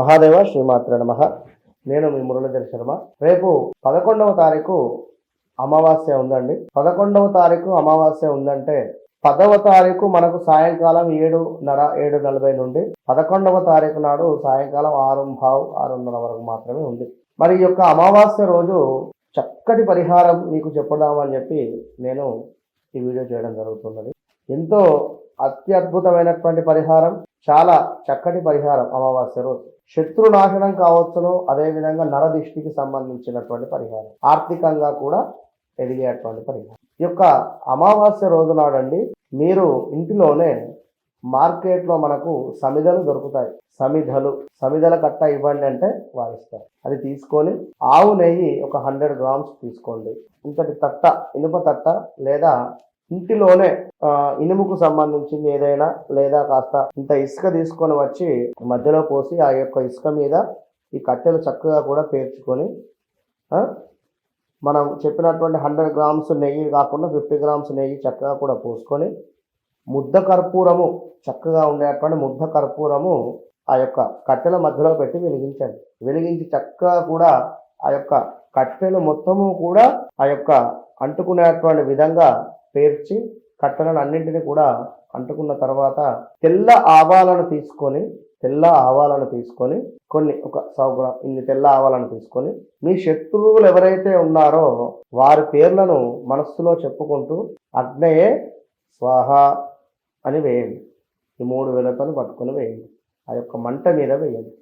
మహాదేవ శ్రీమాత్ర నమ. నేను మీ మురళీధర్ శర్మ. రేపు పదకొండవ తారీఖు అమావాస్య ఉందండి. పదకొండవ తారీఖు అమావాస్య ఉందంటే పదవ తారీఖు మనకు సాయంకాలం ఏడున్నర ఏడు నలభై నుండి పదకొండవ తారీఖు నాడు సాయంకాలం ఆరు భావ్ ఆరున్నర వరకు మాత్రమే ఉంది. మరి ఈ యొక్క అమావాస్య రోజు చక్కటి పరిహారం మీకు చెప్పదామని చెప్పి నేను ఈ వీడియో చేయడం జరుగుతున్నది. ఎంతో అత్యద్భుతమైనటువంటి పరిహారం చాలా చక్కటి పరిహారం అమావాస్య రోజు. శత్రు నాశనం కావచ్చును అదేవిధంగా నరదిష్టికి సంబంధించినటువంటి పరిహారం. ఆర్థికంగా కూడా ఎదిగేటువంటి పరిహారం. ఈ యొక్క అమావాస్య రోజు నాడండి మీరు ఇంటిలోనే మార్కెట్లో మనకు సమిధలు దొరుకుతాయి. సమిధలు సమిధల కట్ట ఇవ్వండి అంటే వాయిస్తారు. అది తీసుకొని ఆవు నెయ్యి ఒక హండ్రెడ్ గ్రామ్స్ తీసుకోండి. ఇంతటి తట్ట ఇనుప తట్ట లేదా ఇంటిలోనే ఇనుముకు సంబంధించింది ఏదైనా లేదా కాస్త ఇంత ఇసుక తీసుకొని వచ్చి మధ్యలో పోసి ఆ యొక్క ఇసుక మీద ఈ కట్టెలు చక్కగా కూడా పేర్చుకొని మనం చెప్పినటువంటి హండ్రెడ్ గ్రామ్స్ నెయ్యి కాకుండా ఫిఫ్టీ గ్రామ్స్ నెయ్యి చక్కగా కూడా పోసుకొని ముద్ద కర్పూరము చక్కగా ఉండేటువంటి ముద్ద కర్పూరము ఆ యొక్క కట్టెల మధ్యలో పెట్టి వెలిగించండి. వెలిగించి చక్కగా కూడా ఆ యొక్క కట్టెలు మొత్తము కూడా ఆ యొక్క అంటుకునేటువంటి విధంగా పేర్చి కట్టెలను అన్నింటినీ కూడా అంటుకున్న తర్వాత తెల్ల ఆవాలను తీసుకొని తెల్ల ఆవాలను తీసుకొని కొన్ని ఒక సౌ ఇన్ని తెల్ల ఆవాలను తీసుకొని మీ శత్రువులు ఎవరైతే ఉన్నారో వారి పేర్లను మనస్సులో చెప్పుకుంటూ అగ్నయే స్వాహ అని వేయండి. ఈ మూడు వేలతో పట్టుకొని వేయండి. ఆ యొక్క మంట మీద వేయండి.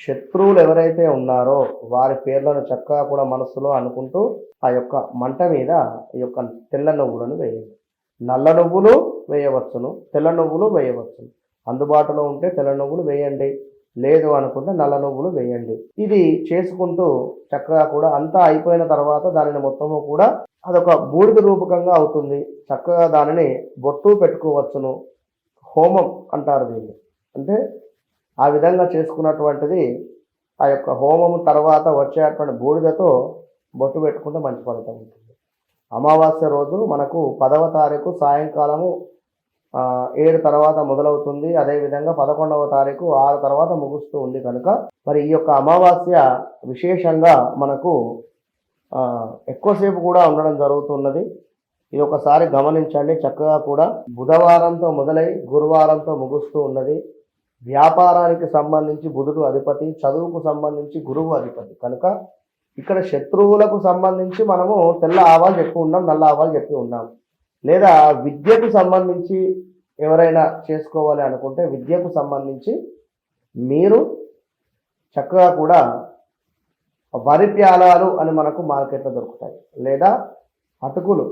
శత్రువులు ఎవరైతే ఉన్నారో వారి పేర్లను చక్కగా కూడా మనస్సులో అనుకుంటూ ఆ యొక్క మంట మీద ఈ యొక్క తెల్ల నువ్వులను వేయండి. నల్ల నువ్వులు వేయవచ్చును తెల్ల నువ్వులు వేయవచ్చును. అందుబాటులో ఉంటే తెల్ల నువ్వులు వేయండి లేదు అనుకుంటే నల్ల నువ్వులు వేయండి. ఇది చేసుకుంటూ చక్కగా కూడా అంతా అయిపోయిన తర్వాత దానిని మొత్తము కూడా అదొక బూడిద రూపకంగా అవుతుంది. చక్కగా దానిని బొట్టు పెట్టుకోవచ్చును. హోమం అంటారు దీన్ని. అంటే ఆ విధంగా చేసుకున్నటువంటిది ఆ యొక్క హోమం తర్వాత వచ్చేటువంటి బూడిదతో బొట్టు పెట్టుకుంటే మంచి ఫలితం ఉంటుంది. అమావాస్య రోజు మనకు పదవ తారీఖు సాయంకాలము ఏడు తర్వాత మొదలవుతుంది. అదేవిధంగా పదకొండవ తారీఖు ఆరు తర్వాత ముగుస్తూ ఉంది కనుక మరి ఈ యొక్క అమావాస్య విశేషంగా మనకు ఎక్కువసేపు కూడా ఉండడం జరుగుతున్నది. ఇది ఒకసారి గమనించండి. చక్కగా కూడా బుధవారంతో మొదలై గురువారంతో ముగుస్తూ ఉన్నది. వ్యాపారానికి సంబంధించి బుధుడు అధిపతి చదువుకు సంబంధించి గురువు అధిపతి. కనుక ఇక్కడ శత్రువులకు సంబంధించి మనము తెల్ల ఆవాలు చెప్పి ఉన్నాం నల్ల ఆవాలు చెప్పి ఉన్నాం. లేదా విద్యకు సంబంధించి ఎవరైనా చేసుకోవాలి అనుకుంటే విద్యకు సంబంధించి మీరు చక్కగా కూడా వరి ప్యాలాలు అని మనకు మార్కెట్లో దొరుకుతాయి. లేదా అటుకులు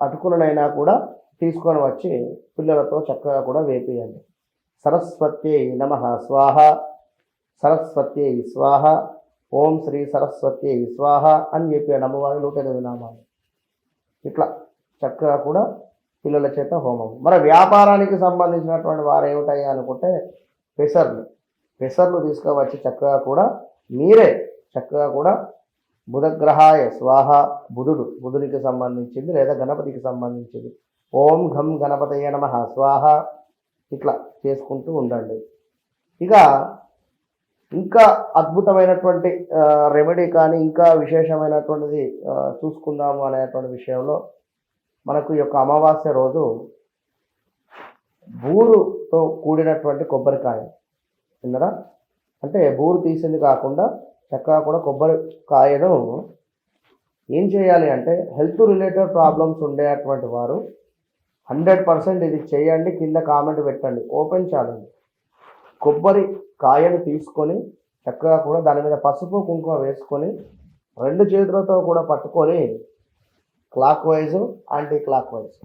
అటుకులనైనా కూడా తీసుకొని వచ్చి పిల్లలతో చక్కగా కూడా వేపేయండి. సరస్వత్యై నమ స్వాహ. సరస్వత్యై స్వాహ. ఓం శ్రీ సరస్వత్యై స్వాహ అని చెప్పాడు అమ్మవారి నూట ఎనిమిది నామాలు. ఇట్లా చక్కగా కూడా పిల్లల చేత హోమం. మరి వ్యాపారానికి సంబంధించినటువంటి వారు ఏమిటాయి అనుకుంటే పెసర్లు. పెసర్లు తీసుకువచ్చి చక్కగా కూడా మీరే చక్కగా కూడా బుధగ్రహాయ స్వాహ బుధుడు. బుధునికి సంబంధించింది లేదా గణపతికి సంబంధించింది. ఓం ఘం గణపతయ నమ స్వాహ. ఇట్లా చేసుకుంటూ ఉండండి. ఇక ఇంకా అద్భుతమైనటువంటి రెమెడీ కానీ ఇంకా విశేషమైనటువంటిది చూసుకుందాము అనేటువంటి విషయంలో మనకు ఈ యొక్క అమావాస్య రోజు బూరుతో కూడినటువంటి కొబ్బరికాయ విన్నరా అంటే బూరు తీసింది కాకుండా చక్కగా కూడా కొబ్బరికాయను ఏం చేయాలి అంటే హెల్త్ రిలేటెడ్ ప్రాబ్లమ్స్ ఉండేటువంటి వారు హండ్రెడ్ పర్సెంట్ ఇది చేయండి కింద కామెంట్ పెట్టండి ఓపెన్ ఛాలెంజ్ కొబ్బరి కాయను తీసుకొని చక్కగా కూడా దాని మీద పసుపు కుంకుమ వేసుకొని రెండు చేతులతో కూడా పట్టుకొని clockwise anticlockwise.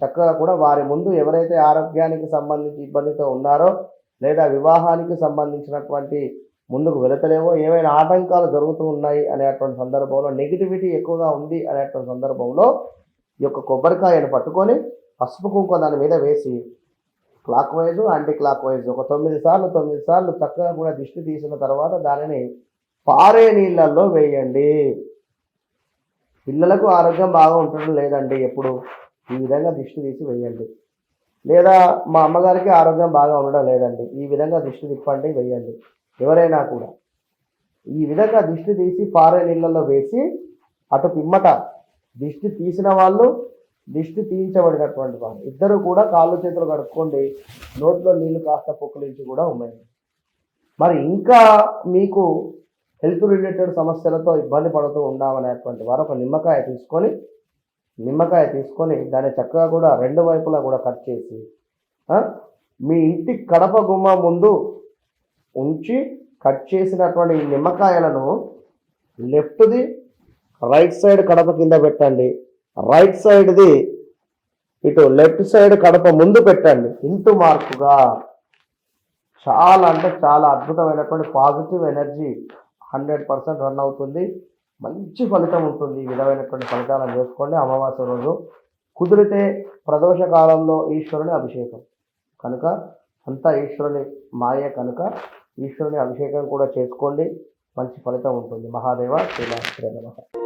చక్కగా కూడా వారి ముందు ఎవరైతే ఆరోగ్యానికి సంబంధించి ఇబ్బందితో ఉన్నారో లేదా వివాహానికి సంబంధించినటువంటి ముందుకు వెళతలేవో ఏమైనా ఆటంకాలు జరుగుతూ ఉన్నాయి అనేటువంటి సందర్భంలో నెగిటివిటీ ఎక్కువగా ఉంది అనేటువంటి సందర్భంలో ఈ యొక్క కొబ్బరికాయను పట్టుకొని పసుపు కుంకుమ దాని మీద వేసి clockwise anticlockwise ఒక తొమ్మిది సార్లు తొమ్మిది సార్లు చక్కగా కూడా దిష్టి తీసిన తర్వాత దానిని పారే నీళ్ళల్లో వేయండి. పిల్లలకు ఆరోగ్యం బాగా ఉండడం లేదండి ఎప్పుడు ఈ విధంగా దిష్టి తీసి వేయండి. లేదా మా అమ్మగారికి ఆరోగ్యం బాగా ఉండడం లేదండి ఈ విధంగా దిష్టి తిప్పండి వేయండి. ఎవరైనా కూడా ఈ విధంగా దిష్టి తీసి పారే నీళ్ళల్లో వేసి అటు పిమ్మట దిష్టి తీసిన వాళ్ళు దిష్టి తీయించబడినటువంటి వాళ్ళు. ఇద్దరు కూడా కాళ్ళు చేతులు కడుక్కోండి నోట్లో నీళ్ళు కాస్త పొక్కులించి కూడా ఉన్నాయి మరి ఇంకా మీకు హెల్త్ రిలేటెడ్ సమస్యలతో ఇబ్బంది పడుతూ ఉన్నామనేటువంటి వారు ఒక నిమ్మకాయ తీసుకొని నిమ్మకాయ తీసుకొని దాన్ని చక్కగా కూడా రెండు వైపులా కూడా కట్ చేసి మీ ఇంటి కడప గుమ్మ ముందు ఉంచి కట్ చేసినటువంటి ఈ నిమ్మకాయలను లెఫ్ట్ది రైట్ సైడ్ కడప కింద పెట్టండి. రైట్ సైడ్ది ఇటు లెఫ్ట్ సైడ్ కడప ముందు పెట్టండి. ఇంటూ మార్కుగా. చాలా అంటే చాలా అద్భుతమైనటువంటి positive energy hundred percent run అవుతుంది. మంచి ఫలితం ఉంటుంది. ఈ విధమైనటువంటి ఫలితాలను చేసుకోండి అమావాస్య రోజు. కుదిరితే ప్రదోష కాలంలో ఈశ్వరుని అభిషేకం. కనుక అంతా ఈశ్వరుని మాయే కనుక ఈశ్వరుని అభిషేకం కూడా చేసుకోండి. మంచి ఫలితం ఉంటుంది. మహాదేవ శ్రీరామ నమః.